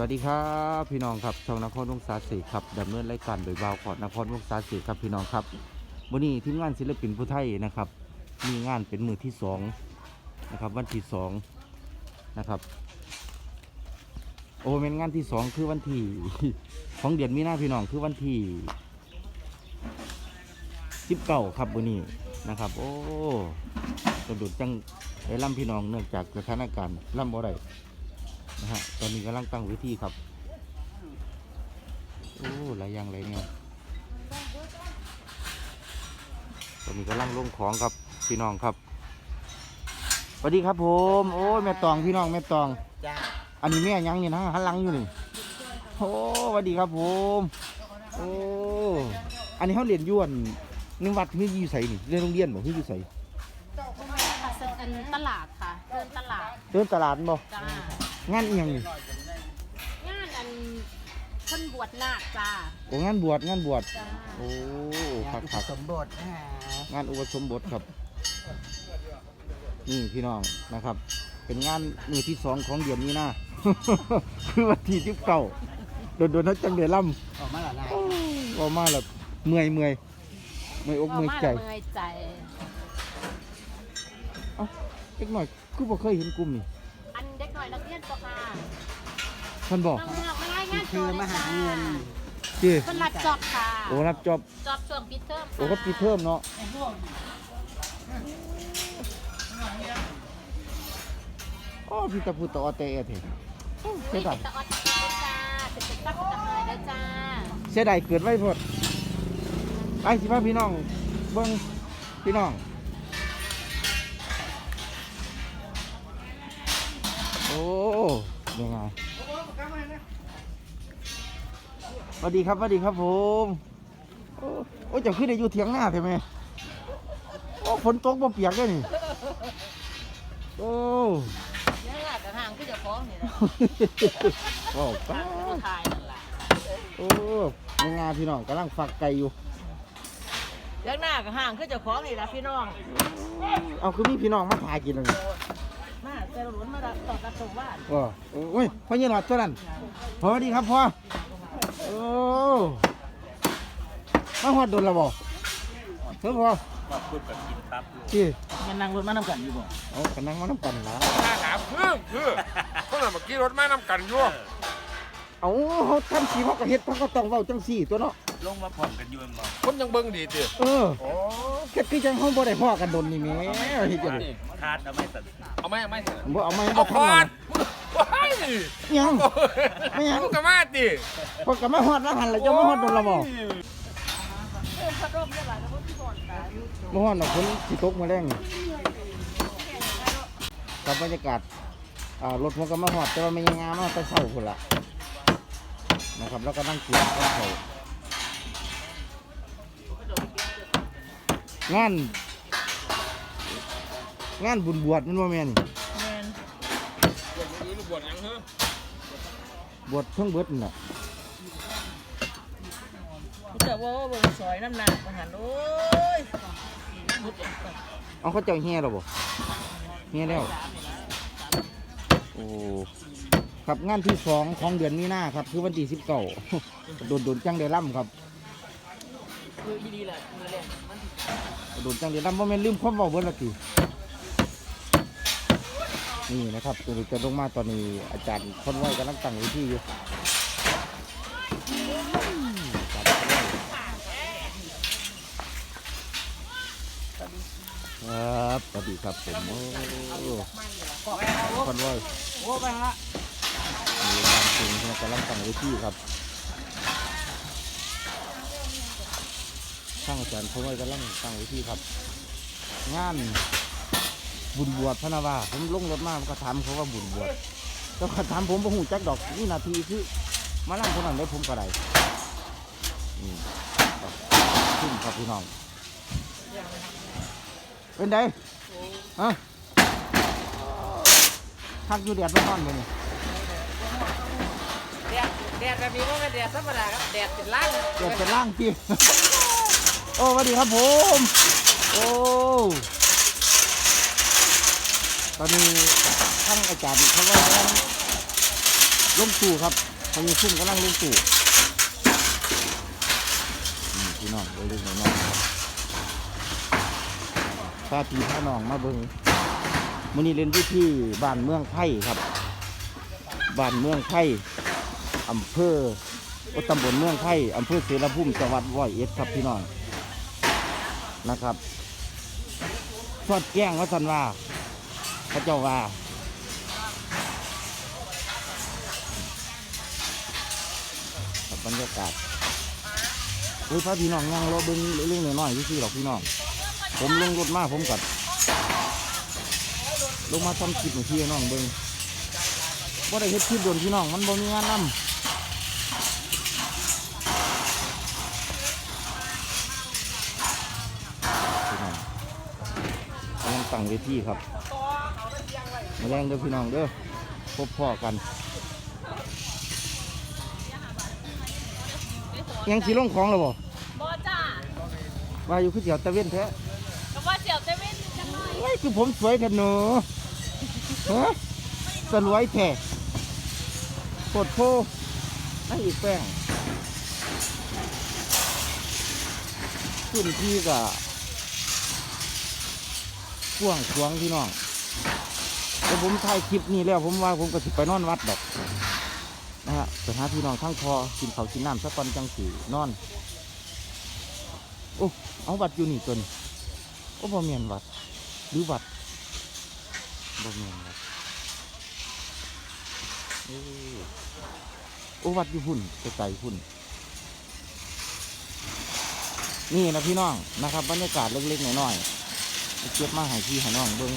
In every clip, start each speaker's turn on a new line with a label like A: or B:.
A: วัสดีครับพี่น้องครับช่องนครวงศาสีครับดำเนินรายการโดยบ่าวขอดนครวงศาสีครับพี่น้องครับวันนี้ทีมงานศิลปินผู้ไทยนะครับมีงานเป็นมือที่สองนะครับวันที่สองนะครับโอเป็นงานที่สองคือวันที่ของเดือนมีนาพี่น้องคือวันที่สิบเก้าครับวันนี้นะครับ โอ้กระดุดจังได้ล่ำพี่น้องเนื่องจากสถานการณ์ล่ำบ่ได้ นะฮะตอนนี้กำลังตั้งเวิธีครับโอ้หลายอย่างเลยเนี่ยตอนนี้กำลังลงของครับพี่น้องครับสวัสดีครับผม โอ้ยแม่ตองพี่น้องแม่ตอง
B: จ้า
A: อันนี้แม่ยังนี่นะหันหลังอยู่นี่โอ้สวัสดีครับผมโอ้อันนี้เขาเรียนอยวนนึกวัดคืออยู่ใส่นี่เรียนโรงเรียนบอกคืออยู่ใส่
C: ค่ะอันตลาดค่ะเดินตลาด
A: เดินตลาดบ่
C: จ้า งา
A: นเอียงนี่
C: งานอันคนบวชนาคจ้า
A: โอ้งานบวชงานบวช
C: จ้า
A: โอ้คักคัก
B: สมบทนะฮะ
A: งานอุปสมบทครับนี่พี่น้องนะครับ เป็นงานมือที่สองของเดือนนี้นะคือวันที่สิบเก้าโดนโดนๆนักจังเดือดล่
B: ออกมาหลายำ
A: ออกมาแบบเมื่อยเมื่อยเมื่อยอกเมื่อยใจ
C: เมื่อยใจ
A: เอ้าเล็กหน่อยคือบ่เคยเห็นกลุ่มนี่
C: อันเด็กหน่อยนักเรียนตัวค่ะ
A: ท่านบอก
C: น้องเมืองมารายงาน
B: คื
C: ตั
B: อ
C: ว
B: ม
C: เลย
B: หา
C: จ้า
B: เงิน
A: จี
C: เป็นรับจอบค่ะ
A: โอ้รับจอบ
C: จอบช่วงปิดเทอม
A: โอ้ก็ปีเทอมเนาะอ๋อพี่ตะพูดต่อเตะเถอะโอ้เสี
C: เป็
A: ย
C: น
A: ดาย
C: ตะออดจ้าเป็นเป็นตักตะเคยเด้อจ้า
A: เสียดายเกิดไว้พดไปสิพาพี่น้องเบิ่งพี่น้อง วัสดีครับสวัสดีครับผมโอ้โอ้เจะขึ้นได้อยู่เถียงหน้าใช่ไหมโอ้ฝนตกบ่เปียกเลยนี่โอ้
C: เนี่ยกระทางคือจะฟ้องนี่นะ
A: โอ้ป้า
C: ถ่ายนั่นแหละ
A: โอ้ยังไงพี่น้องกำลังฝักไก่อยู่
C: เรื่องหน้ากระห่างคือจะฟ้องนี่นะพี่น้อง
A: เอาคือมีพี่น้องมาถ่ายกินเลย
C: มาแต่หลวนมาต่อกระตุกว่า
A: โอ้โอ้ยพ่อยี่หลอดตัวนั้นพอดีครับพ่อ โอ้มาหอดโดนและบ่เฮ้ยพ่อ
D: ขอบคุณแบบกินปั๊บ
A: ที่
B: มันนั่งรถมาน้ำกันอยู่บ่
A: เอากันนั่งมาน้ำกันละ
E: ถ้าหาเพิ่มคือคนน่ะเมื่อกี้รถมานำกันอยู่
A: เอาเขาทำสีเขาก็เฮ็ดเขาก็ต้องเว้าจังสี่ตัวเนาะ
D: ลงมาพร้อมกันอยู่แม่นบ่
E: คนยังเบิ่งดีติ
A: เออ
E: โอ้
A: แค่คือจังเขาบ่ได้พ่อกันโดนนี่แหม่เฮ็ดจังได๋
D: คาดเอาไม่สั่น
E: เอาไหมเอาไหม
A: บ่เอามาให้
E: เอา
A: บ่
E: ค
A: ทัน
E: อ
A: นั่
E: ด
A: น
E: ว้าย
A: ยัง ไม่ยัง
E: มึงก็มาติ
A: พอก็มาฮอดแล้วหันแล้วจะมาฮอดโดนและบ่บ่ฮอดดอกฝนสิตกมาแรงนี่กับบรรยากาศอ่ารถผมก็มาฮอดแต่ว่าไม่ยังงามมาแต่เช้าพุ่นล่ะนะครับแล้วก็นั่งกินข้าว งานงานบุญบวชมันว่าแม่น
C: แมน
E: บวชยังเฮ้อบ
A: วชเพิ่งเบิดนั่นน่ะ
C: กูจะว่าว่าเบิ่งซอยน้ำหนักมาหันโอ้ย
A: เอาเขาเจ้าเฮียแล้วบ่เฮียแล้วโอ้ครับงานที่สองของเดือนมีนาครับ คือวันที่สิบเก้าโดนโดนจังได้ล่ำครับ
C: คือดีๆแหละมือแรงมัน
A: โดนจังได้ล่ำว่าแม่นลืมความเบาเบิดละทีนี่นะครับตัวนี้จะลงมาตอนนี้อาจารย์คนไหวกำลังตั้งเวิธีอยู่ครับสวัสดีครับผมโอ้คนไหว
B: โอ้ไปฮะ
A: มีการจริงกำลังตั้งเวทีครับางอาจารย์เขาไว้กำลังตั้งเวทีครับ งานบุญบวชพระนาวาผมลงรถมาผมก็ถามเขาว่าบุญบวชแล้วก็ถามผมว่าหูจักดอกนี่นาทีคือมาล่างคนนั้นได้ผมก็ได้นี่ครับขึ้นครับพี่น้อง เป็นไงฮะพักอยู่แดดร้อนๆเลยนี่
C: แดดแดดแบบนี้ก็เป็นแดดธรรมดาครับแดดติดล่าง
A: เกิดเป็นร่างพี่ โอ้สวัสดีครับผม โอ้ตอนนี้ท่านอาจารย์เขากำลังลงตู่ครับพอมีซุ่มกำลังลงตู่นี่พี่น้องเล็กน้อยๆครับพาพี่พาน้องมาเบิ่งมื้อนี้เล่นที่ที่บ้านเมืองไผ่ครับบ้านเมืองไผ่อำเภอโอตำบลเมืองไผ่อำเภอเสรภูมิจังหวัดร้อยเอ็ดครับพี่น้อง นะครับสอดแจ้งว่าสันว่าพระเจ้าว่าบบรรยากาศโอ้ยพาพี่น้องย่างรอเบิ้งเรื่องน้อยๆที่ๆหรอกพี่น้อง ผมลงรถมาผมกัดลงมาทำคลิปให้พี่น้องเบิ้งบ่ได้เฮ็ดคลิปโดนพี่น้อง มันบ่มีงานนำ ตั้งเวทีครับมาแรงเด้อพี่น้องเด้อพบพ่อกัน ยังสีลงของแล้วบ่
C: บ่จ้า
A: ว่าอยู่คือเสียวตะเวนแท้
C: ก็ว่าเสี่ยวเต้เว้นจังหน่อย
A: เฮ้ยคือผมสวยแท้หนูฮะสลวยแท้โคตรโพนั่นอีกแป้งขึ้นที่กะ กว้างขวงพี่น้องแต่ผมถ่ายคลิปนี้แล้วผมว่าผมก็สิไปนอนวัดดอกนะฮะไปหาพี่น้องทั้งพอกินข้ากินน้ำสักวันจังสีนอนโอ้เอาวัดอยู่นี่ตัวนี้โอ้บ่เมียนวัดหรือวัดบ่เมียนวัดอ้ยโอ้วัดอยู่หุ่นไกลๆหุ่นนี่นะพี่น้องนะครับบรรยากาศเล็กๆน้อยๆ เก็บมาให้พี่ให้น้องเบิ้ง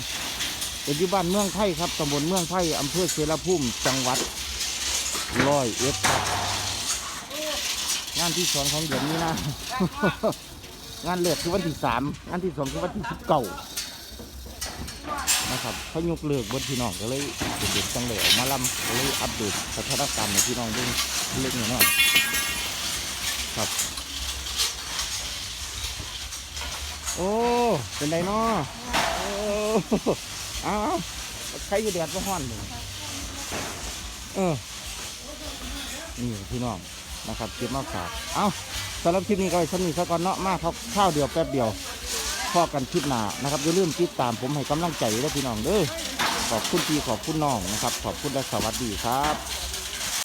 A: เป็นที่บ้านเมืองไผ่ครับตำบลเมืองไผ่อำเภอเสรภูมิจังหวัดร้อยเอ็ดครับงานที่สองของเดือนนี้นะงานเลือดคือวันที่สามงานที่สองคือวันที่สิบเก้านะครับเขายกเลิกบนพี่น้องก็เลยเด็กๆจังเลยออกมาลำก็เลยอัปเดตสถานการณ์ในพี่น้องเรื่องเล็กน้อยครับ โอ้ เป็นไรเนาะโอ้เอาใครอยู่แดดก็ห้อนเลยเออ นี่พี่น้องนะครับเก็บมาฝากเอาสำหรับคลิปนี้ก็ไว้ชั้นนี้ซะก่อนเนาะมาครับข้าวเดียวแป๊บเดียวพอกันคลิปหน้านะครับอย่าลืมติดตามผมให้กำลังใจด้วพี่น้องเด้อขอบคุณพี่ขอบคุณน้องนะครับ ขอบคุณและสวัสดีครับ